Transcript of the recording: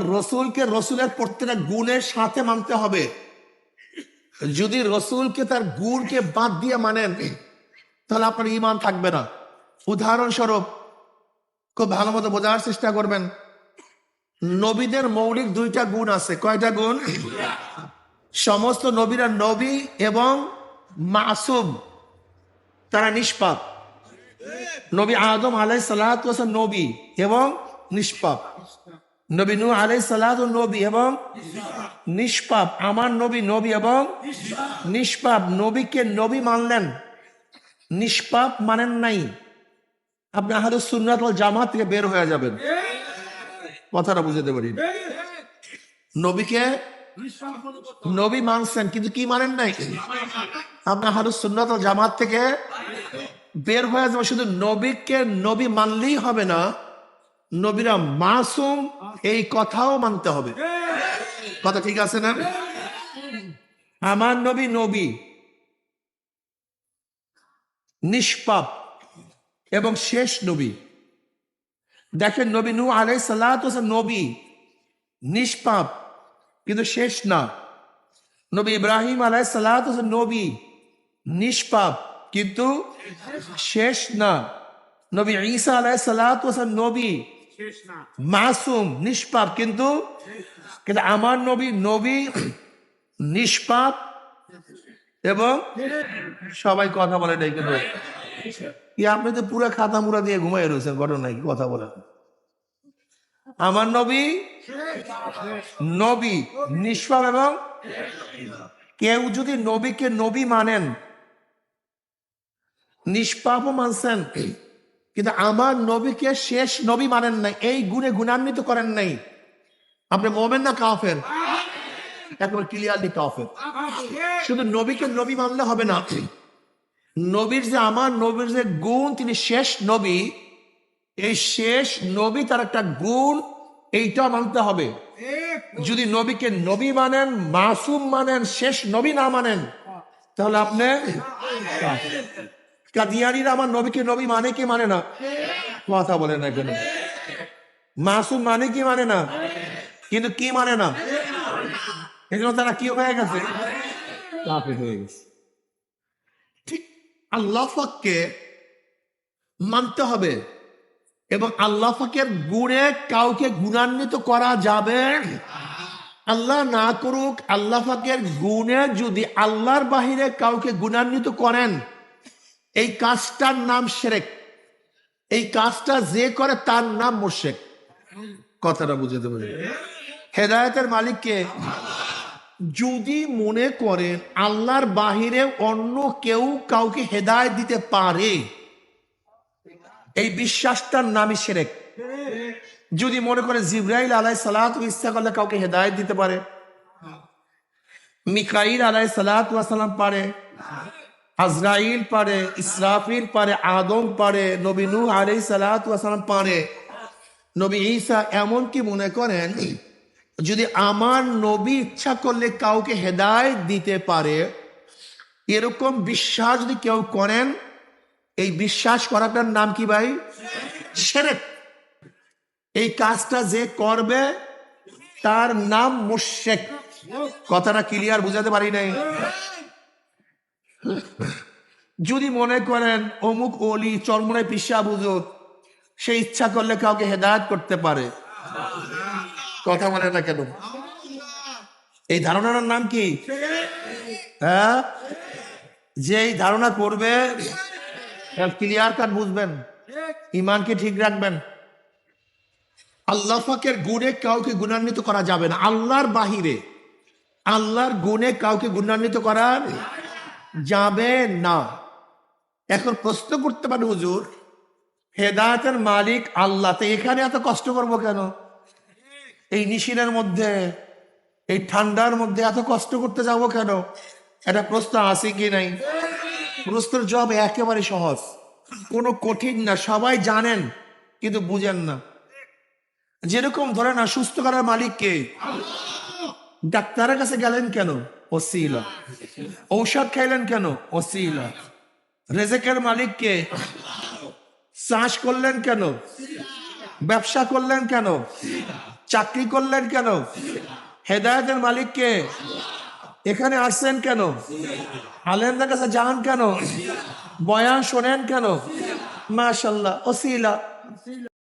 রসুলকে রসুলের প্রত্যেকটা গুণের সাথে মানতে হবে। যদি রসুলকে তার গুণকে বাদ দিয়ে মানেন, তাহলে আপনার ইমান থাকবে না। উদাহরণস্বরূপ, খুব ভালো মতো বোঝার চেষ্টা করবেন। নবীদের মৌলিক দুইটা গুণ আছে। কয়টা গুণ? সমস্ত নবীরা নবী এবং মাসুম। তারা নিষ্পাপ। নবী আদম আলাই সালাত নবী এবং নিষ্পাপ। নবী নূহ আলাই সালাত নবী এবং নিষ্পাপ। আমার নবী নবী এবং নিষ্পাপ। নবীকে নবী মানলেন। নিষ্পাপ মানেন নাই। আপনি আহাদ সুন্নাত জামাত থেকে বের হয়ে যাবেন। কথাটা বুঝাতে পারি। নবীকে নবী মানছেন, কিন্তু কি মানেন নাই? আপনি আহাদ সুন্নাত জামাত থেকে বের হয়ে যাবে শুধু নবীকে নবী মানলেই হবে না। নবীরা মাসুম এই কথাও মানতে হবে। কথা ঠিক আছে না? আমার নবী নবী। নিষ্পাপ এবং শেষ নবী। দেখেন নবী নু আলাই সাল্লাহ নবী। নিষ্পাপ, কিন্তু শেষ না। নবী ইব্রাহিম আলাই সাল্লাহ নবী। নিষ্পাপ, কিন্তু শেষ না। নবী ঈসা আলাই সাল্লাহ নবী। মাসুম, নিষ্পাপ কিন্তু কিন্তু আমার নবী নবী নিষ্পাপ এবং সবাই কথা বলে নাই কিন্তু। কি, আপনি তো পুরো খাতা মুড়া দিয়ে ঘুমাই রয়েছেন, ঘটনা কি কথা বলেন? আমার নবী নবী নিষ্পাপ এবং কেউ যদি নবীকে নবী মানেন, নিষ্পাপও মানছেন। কিন্তু আমার নবীকে শেষ নবী মানেন নাই, এই গুণে গুণান্বিত করেন নাই। আপনি মোমেন না কাফের? একেবারে ক্লিয়ারলি কাফের। শুধু নবীকে নবী মানলে হবে না। নবীর যে আমার, নবীর যে গুণ, তিনি শেষ নবী। এই শেষ নবী তার একটা গুণ এইটা মানতে হবে। যদি নবীকে নবী মানেন, মাসুম মানেন, শেষ নবী না মানেন, তাহলে আপনি কাদিয়ানিরা আমার নবীকে নবী মানে কি মানে না? কথা বলে না কেন মাসুম মানে কি মানে না? কিন্তু কি মানে না? এজন্য তারা কি হয়ে গেছে? ঠিক আল্লাহ মানতে হবে এবং আল্লাহ পাকের গুণে কাউকে গুণান্বিত করা যাবে আল্লাহ না করুক, আল্লাহ পাকের গুণে যদি আল্লাহর বাহিরে কাউকে গুণান্বিত করেন এই কাজটার নাম সেরেক। এই কাজটা যে করে তার নাম মোশেক। কথাটা বুঝতে পারি হেদায়তের মালিককে, যদি মনে করেন আল্লাহর বাহিরে অন্য কেউ কাউকে হেদায়ত দিতে পারে, এই বিশ্বাসটার নামই সেরেক। যদি মনে করে জিব্রাইল আলাই সালাত ইচ্ছা করলে কাউকে হেদায়ত দিতে পারে, মিকাইল আলাই সালাত পারে আজরাইল পারে, ইসরাফিল পারে, আদম পারে, নবী নূহ আলাই সালাম পারে। নবী ঈসা এমনকি মনে করেন, যদি আমার নবী ইচ্ছা করলে কাউকে হেদায়ত দিতে পারে, এরকম বিশ্বাস যদি কেউ করেন, এই বিশ্বাস করাটার নাম কি ভাই? সেরেক। এই কাজটা যে করবে, তার নাম মুশেক। কথাটা ক্লিয়ার বুঝাতে পারি নাই? যদি মনে করেন অমুক অলি চরমনায় পিসা বুঝুক সে ইচ্ছা করলে কাউকে হেদায়ত করতে পারে। কথা বলে না কেন? এই ধারণার নাম কি? হ্যাঁ? যে এই ধারণা করবে ক্লিয়ার কাট বুঝবেন, ইমানকে ঠিক রাখবেন। আল্লাহ পাকের গুণে কাউকে গুণান্বিত করা যাবে না। আল্লাহর বাহিরে, আল্লাহর গুণে কাউকে গুণান্বিত করা যাবে না। এখন প্রশ্ন করতে পারে, হুজুর, হেদায়তের মালিক আল্লাহ তো এখানে এত কষ্ট করব কেন? এই নিশিনের মধ্যে, এই ঠান্ডার মধ্যে এত কষ্ট করতে যাব কেন? এটা প্রশ্ন আছে কি নাই? প্রশ্নের জবাব একেবারে সহজ। কোনো কঠিন না, সবাই জানেন, কিন্তু বুঝেন না। যেরকম ধরে না সুস্থ করার মালিককে ডাক্তারের কাছে গেলেন কেন? ওসিলা। ঔষধ খাইলেন কেন? ওসিলা। রেজেকের মালিককে চাষ করলেন কেন? ব্যবসা করলেন কেন? চাকরি করলেন কেন? হেদায়তের মালিককে এখানে আসছেন কেন? আলেমদের কাছে যান কেন? বয়ান শোনেন কেন? মাশাল্লাহ ওসিলা।